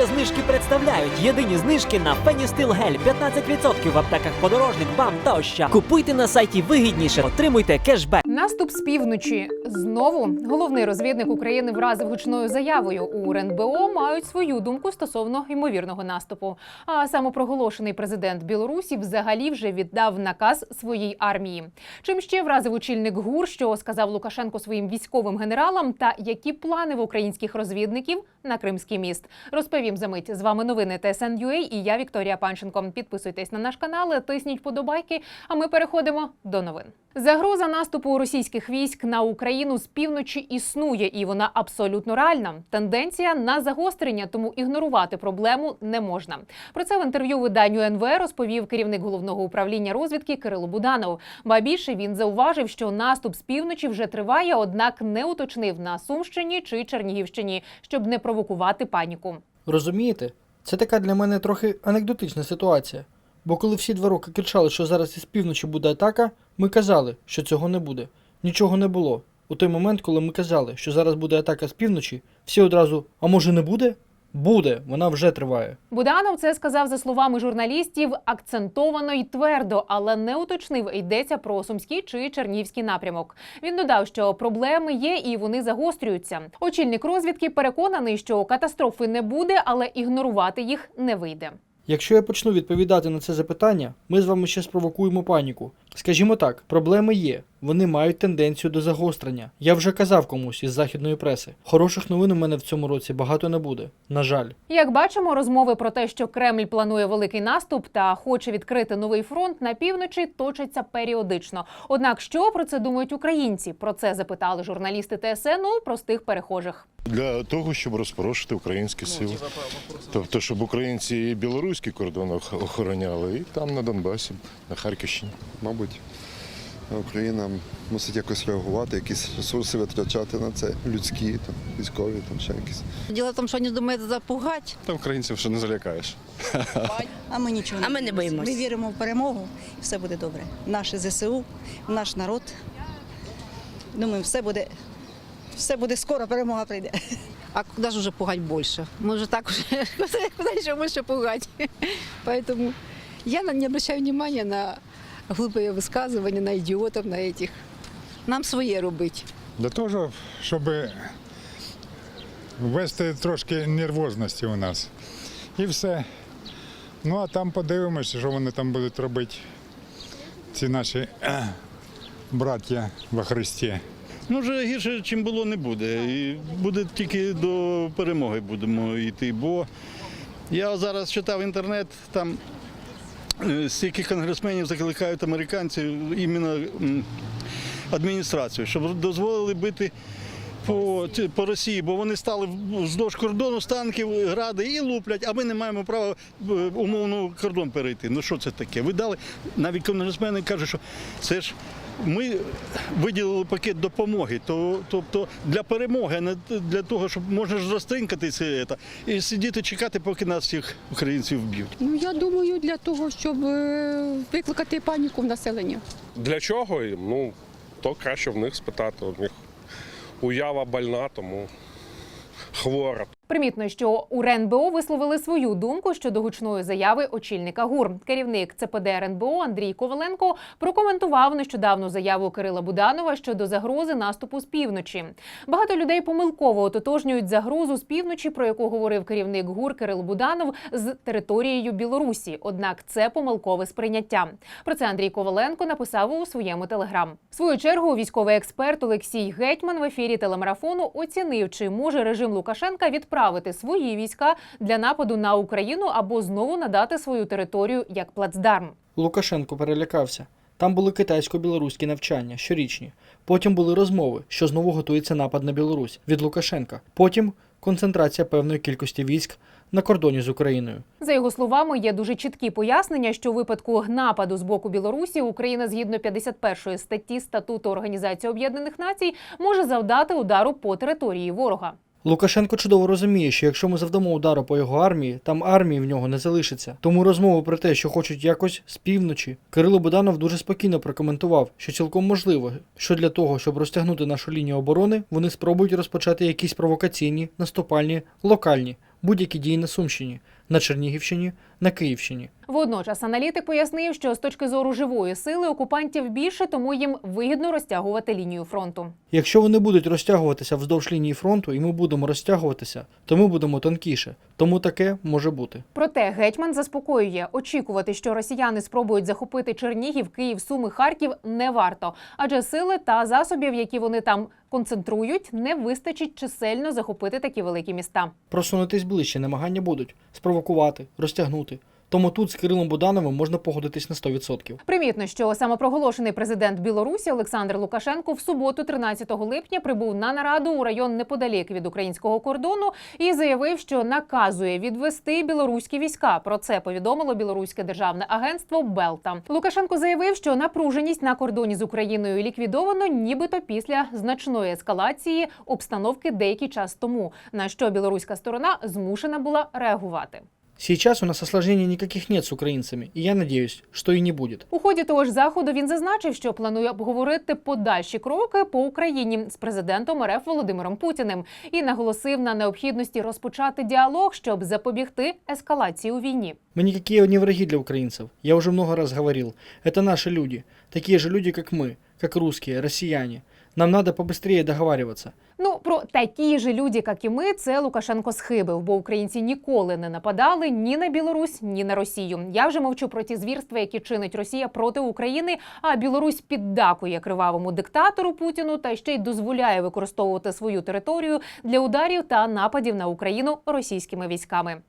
Дія знижки представляють єдині знижки на Феністил Гель 15% в аптеках подорожник, БАМ та. Купуйте на сайті вигідніше, отримуйте кешбек. Наступ з півночі знову головний розвідник України вразив гучною заявою. У РНБО мають свою думку стосовно ймовірного наступу. А самопроголошений президент Білорусі взагалі вже віддав наказ своїй армії. Чим ще вразив очільник ГУР, що сказав Лукашенко своїм військовим генералам, та які плани в українських розвідників на Кримський міст. Розповім за мить. З вами новини ТСН.UA і я Вікторія Панченко. Підписуйтесь на наш канал, тисніть подобайки. А ми переходимо до новин. Загроза наступу російських військ на Україну з півночі існує, і вона абсолютно реальна. Тенденція на загострення, тому ігнорувати проблему не можна. Про це в інтерв'ю виданню НВ розповів керівник головного управління розвідки Кирило Буданов. Ба більше він зауважив, що наступ з півночі вже триває, однак не уточнив на Сумщині чи Чернігівщині, щоб не провокувати паніку. Розумієте? Це така для мене трохи анекдотична ситуація. Бо коли всі два роки кричали, що зараз із півночі буде атака, ми казали, що цього не буде. Нічого не було. У той момент, коли ми казали, що зараз буде атака з півночі, всі одразу, а може не буде? Буде, вона вже триває. Буданов це сказав за словами журналістів акцентовано і твердо, але не уточнив, йдеться про сумський чи чернівський напрямок. Він додав, що проблеми є і вони загострюються. Очільник розвідки переконаний, що катастрофи не буде, але ігнорувати їх не вийде. Якщо я почну відповідати на це запитання, ми з вами ще спровокуємо паніку. Скажімо так, проблеми є, вони мають тенденцію до загострення. Я вже казав комусь із західної преси. Хороших новин у мене в цьому році багато не буде. На жаль. Як бачимо, розмови про те, що Кремль планує великий наступ та хоче відкрити новий фронт на півночі, точаться періодично. Однак, що про це думають українці? Про це запитали журналісти ТСН у простих перехожих. Для того, щоб розпорошити українські сили. Тобто, щоб українці і білоруський кордон охороняли, і там на Донбасі, на Харківщині. Мабуть, Україна мусить якось реагувати, якісь ресурси витрачати на це, людські, там, військові, там ще якісь. Дело в том, что они думают запугать. Та українців ще не залякаєш. А ми нічого А ми не боїмось. Ми віримо в перемогу, і все буде добре. Наше ЗСУ, наш народ. Думаю, все буде, все буде скоро, перемога прийде. А куда же уже пугать больше? Мы же так уже, куда, куда еще больше пугать? Поэтому я не обращаю внимания на глупые высказывания, на идиотов, на этих. Нам своє робить. Для того, щоб ввести трошки нервозності у нас. І все. Ну а там подивимося, що вони там будуть робити, ці наші е, браття во Христі. Ну, вже гірше, чим було, не буде. І буде тільки до перемоги будемо йти. Бо я зараз читав інтернет, там е, стільки конгресменів закликають американців іменно адміністрацію, щоб дозволили бити. По, по Росії, бо вони стали вздовж кордону з танків, гради і луплять, а ми не маємо права е, умовно кордон перейти. Ну що це таке? Ви дали навіть конгресмени кажуть, що це ж ми виділили пакет допомоги, то, тобто для перемоги, а не для того, щоб можна ж розтринкатися і сидіти чекати, поки нас всіх українців вб'ють. Ну я думаю, для того, щоб е, викликати паніку в населенні. Для чого? Ну, то краще в них спитати. У них уява больна, тому хвора. Примітно, що у РНБО висловили свою думку щодо гучної заяви очільника ГУР. Керівник ЦПД РНБО Андрій Коваленко прокоментував нещодавну заяву Кирила Буданова щодо загрози наступу з півночі. Багато людей помилково ототожнюють загрозу з півночі, про яку говорив керівник ГУР Кирил Буданов, з територією Білорусі. Однак це помилкове сприйняття. Про це Андрій Коваленко написав у своєму телеграм. В свою чергу військовий експерт Олексій Гетьман в ефірі телемарафону оцінив, чи може режим Лукашенка відправити свої війська для нападу на Україну або знову надати свою територію як плацдарм. Лукашенко перелякався. Там були китайсько-білоруські навчання, щорічні. Потім були розмови, що знову готується напад на Білорусь від Лукашенка. Потім концентрація певної кількості військ на кордоні з Україною. За його словами, є дуже чіткі пояснення, що у випадку нападу з боку Білорусі Україна згідно 51 статті статуту Організації Об'єднаних Націй може завдати удару по території ворога. Лукашенко чудово розуміє, що якщо ми завдамо удару по його армії, там армії в нього не залишиться. Тому розмову про те, що хочуть якось з півночі, Кирило Буданов дуже спокійно прокоментував, що цілком можливо, що для того, щоб розтягнути нашу лінію оборони, вони спробують розпочати якісь провокаційні, наступальні, локальні будь-які дії на Сумщині, на Чернігівщині, на Київщині. Водночас аналітик пояснив, що з точки зору живої сили окупантів більше, тому їм вигідно розтягувати лінію фронту. Якщо вони будуть розтягуватися вздовж лінії фронту, і ми будемо розтягуватися, то ми будемо тонкіше. Тому таке може бути. Проте гетьман заспокоює, очікувати, що росіяни спробують захопити Чернігів, Київ, Суми, Харків не варто, адже сили та засобів, які вони там концентрують, не вистачить чисельно захопити такі великі міста. Просунутись ближче намагання будуть спровокувати, розтягнути. Тому тут з Кирилом Будановим можна погодитись на 100%. Примітно, що самопроголошений президент Білорусі Олександр Лукашенко в суботу, 13 липня, прибув на нараду у район неподалік від українського кордону і заявив, що наказує відвести білоруські війська. Про це повідомило білоруське державне агентство Белта. Лукашенко заявив, що напруженість на кордоні з Україною ліквідовано, нібито після значної ескалації обстановки деякий час тому, на що білоруська сторона змушена була реагувати. Сейчас у нас осложнений никаких нет с украинцами, и я надеюсь, что и не будет. У ході того ж заходу він зазначив, що планує обговорити подальші кроки по Україні з президентом РФ Володимиром Путіним і наголосив на необхідності розпочати діалог, щоб запобігти ескалації у війні. Мы никакие не враги для украинцев. Я уже много раз говорил. Это наши люди. Такие же люди, как мы. Как русские, россияне. Нам надо побыстрее договариваться. Ну про такі ж люди, як і ми, це Лукашенко схибив, бо українці ніколи не нападали ні на Білорусь, ні на Росію. Я вже мовчу про ті звірства, які чинить Росія проти України. А Білорусь піддакує кривавому диктатору Путіну та ще й дозволяє використовувати свою територію для ударів та нападів на Україну російськими військами.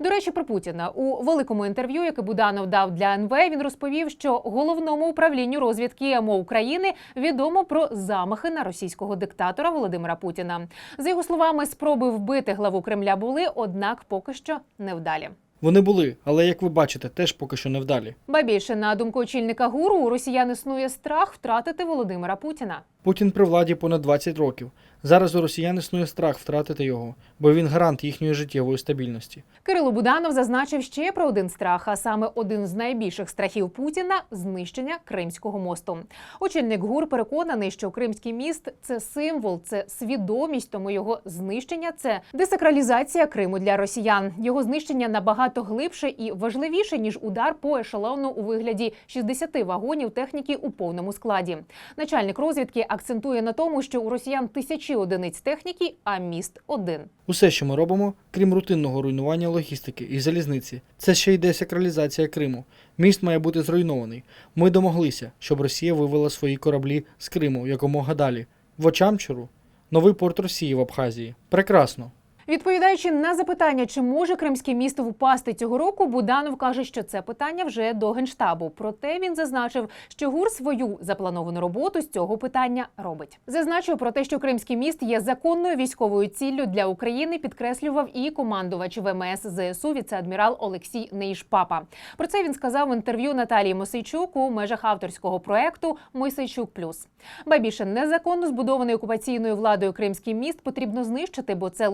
До речі, про Путіна у великому інтерв'ю, яке Буданов дав для НВ, він розповів, що головному управлінню розвідки МО України відомо про замахи на російського диктатора Володимира Путіна. За його словами, спроби вбити главу Кремля були, однак поки що невдалі. Вони були, але як ви бачите, теж поки що невдалі. Ба більше на думку очільника гуру, у росіян існує страх втратити Володимира Путіна. Путін при владі понад 20 років. Зараз у росіян існує страх втратити його, бо він гарант їхньої життєвої стабільності. Кирило Буданов зазначив ще про один страх, а саме один з найбільших страхів Путіна знищення Кримського мосту. Очільник ГУР переконаний, що Кримський міст це символ, це свідомість, тому його знищення це десакралізація Криму для росіян. Його знищення набагато глибше і важливіше ніж удар по ешелону у вигляді 60 вагонів техніки у повному складі. Начальник розвідки акцентує на тому, що у росіян тисячі одиниць техніки, а міст один. Усе, що ми робимо, крім рутинного руйнування логістики і залізниці, це ще й десакралізація Криму. Міст має бути зруйнований. Ми домоглися, щоб Росія вивела свої кораблі з Криму якомога далі. В Очамчуру новий порт Росії в Абхазії. Прекрасно. Відповідаючи на запитання, чи може кримське місто впасти цього року, Буданов каже, що це питання вже до генштабу. Проте він зазначив, що ГУР свою заплановану роботу з цього питання робить. Зазначив про те, що Кримський міст є законною військовою ціллю для України. Підкреслював і командувач ВМС ЗСУ віце-адмірал Олексій Нейшпапа. Про це він сказав в інтерв'ю Наталії Мосейчук у межах авторського проекту Мойсейчук Плюс. Ба більше незаконно збудований окупаційною владою Кримський міст потрібно знищити, бо це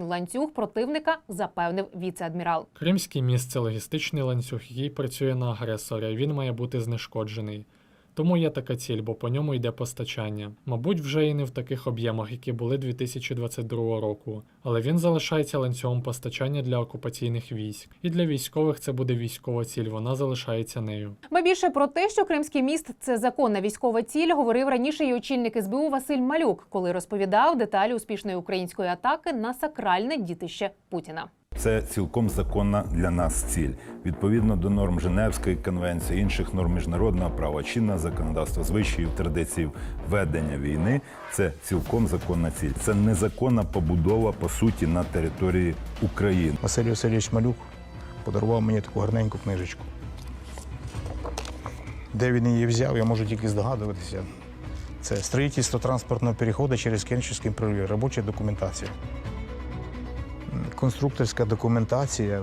логістичний ланцюг противника, запевнив віце-адмірал. Кримський міст це логістичний ланцюг, який працює на агресора, він має бути знешкоджений. Тому є така ціль, бо по ньому йде постачання. Мабуть, вже і не в таких об'ємах, які були 2022 року, але він залишається ланцюгом постачання для окупаційних військ. І для військових це буде військова ціль, вона залишається нею. Ба більше про те, що Кримський міст це законна військова ціль, говорив раніше і очільник СБУ Василь Малюк, коли розповідав деталі успішної української атаки на сакральне дітище Путіна. Це цілком законна для нас ціль. Відповідно до норм Женевської конвенції, інших норм міжнародного права, чинного законодавства, звичаїв, традицій ведення війни. Це цілком законна ціль. Це незаконна побудова по суті на території України. Василь Васильович Малюк подарував мені таку гарненьку книжечку. Де він її взяв, я можу тільки здогадуватися. Це строїтельство транспортного переходу через Кенчівський пролив, робоча документація. Конструкторська документація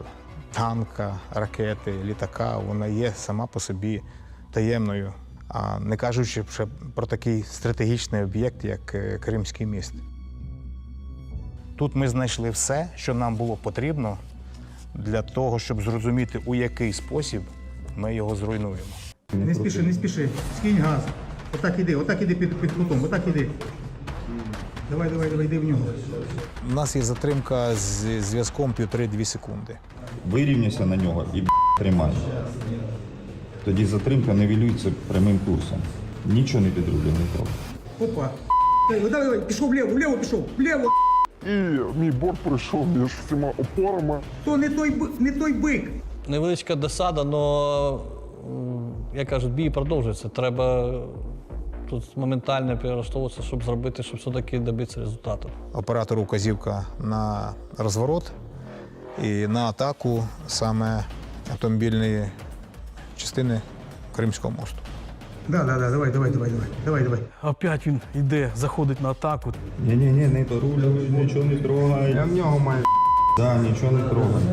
танка, ракети, літака, вона є сама по собі таємною, а не кажучи ще про такий стратегічний об'єкт, як е, Кримський міст. Тут ми знайшли все, що нам було потрібно для того, щоб зрозуміти, у який спосіб ми його зруйнуємо. Не спіши, не спіши. Скинь газ. Отак іди, отак іди під, під кутом, отак іди. Давай, давай, давай, йди в нього. У нас є затримка з зв'язком 1,5-2 секунди. Вирівняйся на нього і б**, тримай. Тоді затримка нивелюється прямим курсом. Нічого не підрублено трохи. Опа. Давай, давай, давай, пішов вліво, вліво пішов, вліво. І мій борт пройшов між всіма опорами. То не той, би- не той бик. Невеличка досада, але, як кажуть, бій продовжується. Треба тут моментально перелаштовуватися, щоб зробити, щоб все-таки добитися результату. Оператору вказівка на розворот і на атаку саме автомобільної частини Кримського мосту. Да, да, да, давай, давай, давай, давай, давай, давай. Опять він йде, заходить на атаку. Ні-ні-ні, не порулюй, нічого не трогай. Я в нього маю. Да, нічого не трогай.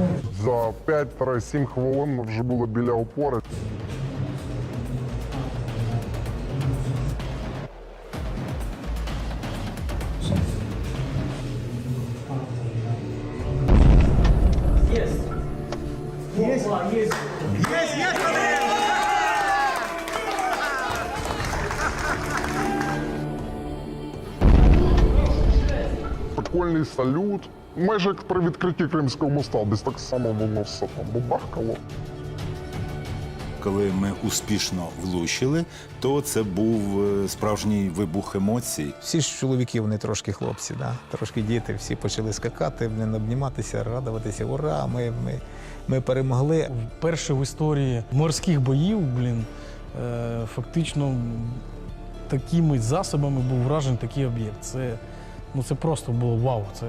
За 5-7 хвилин ми вже були біля опори. Прикольний салют. Майже як при відкритті Кримського моста, десь так само воно все там бабахкало. Коли ми успішно влучили, то це був е, справжній вибух емоцій. Всі ж чоловіки, вони трошки хлопці, да? трошки діти, всі почали скакати, обніматися, радуватися. Ура! Ми, ми, ми перемогли. Вперше в історії морських боїв, блін, е, фактично такими засобами був вражений такий об'єкт. Це, ну, це просто було вау. Це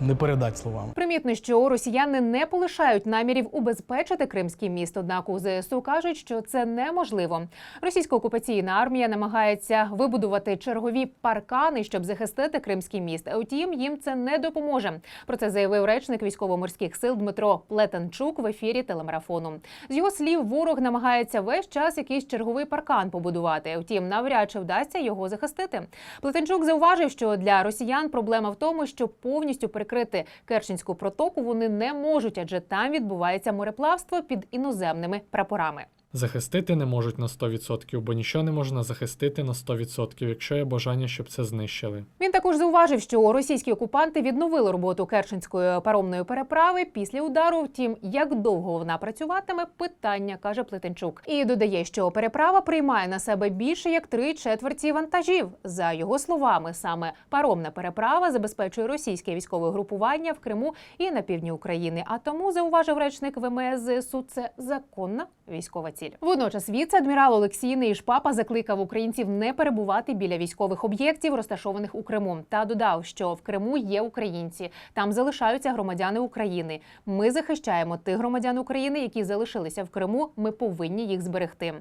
не передати словами. Примітно, що росіяни не полишають намірів убезпечити Кримський міст. Однак у ЗСУ кажуть, що це неможливо. Російська окупаційна армія намагається вибудувати чергові паркани, щоб захистити Кримський міст. Утім, їм це не допоможе. Про це заявив речник військово-морських сил Дмитро Плетенчук в ефірі телемарафону. З його слів, ворог намагається весь час якийсь черговий паркан побудувати. Втім, навряд чи вдасться його захистити. Плетенчук зауважив, що для росіян проблема в тому, що повністю перекрити Керченську протоку вони не можуть, адже там відбувається мореплавство під іноземними прапорами. Захистити не можуть на 100%, бо нічого не можна захистити на 100%, якщо є бажання, щоб це знищили. Він також зауважив, що російські окупанти відновили роботу Керченської паромної переправи після удару. Втім, як довго вона працюватиме, питання каже Плетенчук. І додає, що переправа приймає на себе більше як три четверті вантажів. За його словами, саме паромна переправа забезпечує російське військове групування в Криму і на півдні України. А тому зауважив речник ВМС ЗСУ, це законна військова ціль. Водночас віце-адмірал Олексій Нейшпапа закликав українців не перебувати біля військових об'єктів, розташованих у Криму, та додав, що в Криму є українці, там залишаються громадяни України. Ми захищаємо тих громадян України, які залишилися в Криму. Ми повинні їх зберегти.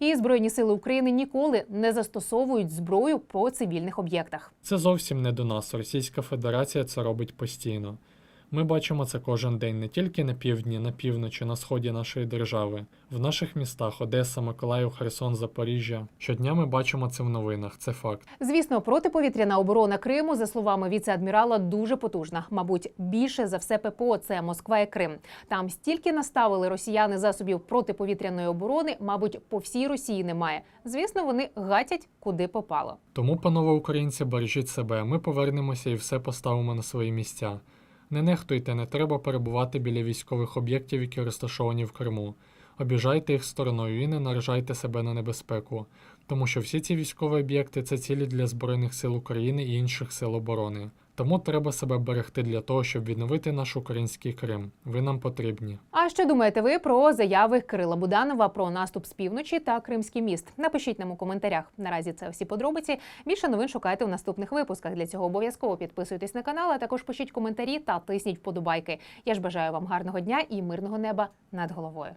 І збройні сили України ніколи не застосовують зброю по цивільних об'єктах. Це зовсім не до нас. Російська Федерація це робить постійно. Ми бачимо це кожен день не тільки на півдні, на півночі, на сході нашої держави, в наших містах Одеса, Миколаїв, Херсон, Запоріжжя. Щодня ми бачимо це в новинах. Це факт. Звісно, протиповітряна оборона Криму, за словами віце-адмірала, дуже потужна. Мабуть, більше за все ППО це Москва і Крим. Там стільки наставили росіяни засобів протиповітряної оборони, мабуть, по всій Росії немає. Звісно, вони гатять куди попало. Тому, панове українці, бережіть себе. Ми повернемося і все поставимо на свої місця. Не нехтуйте, не треба перебувати біля військових об'єктів, які розташовані в Криму. Обіжайте їх стороною і не наражайте себе на небезпеку, тому що всі ці військові об'єкти це цілі для Збройних сил України і інших сил оборони. Тому треба себе берегти для того, щоб відновити наш український Крим. Ви нам потрібні. А що думаєте ви про заяви Кирила Буданова про наступ з півночі та Кримський міст? Напишіть нам у коментарях. Наразі це всі подробиці. Більше новин шукайте у наступних випусках. Для цього обов'язково підписуйтесь на канал, а також пишіть коментарі та тисніть вподобайки. Я ж бажаю вам гарного дня і мирного неба над головою.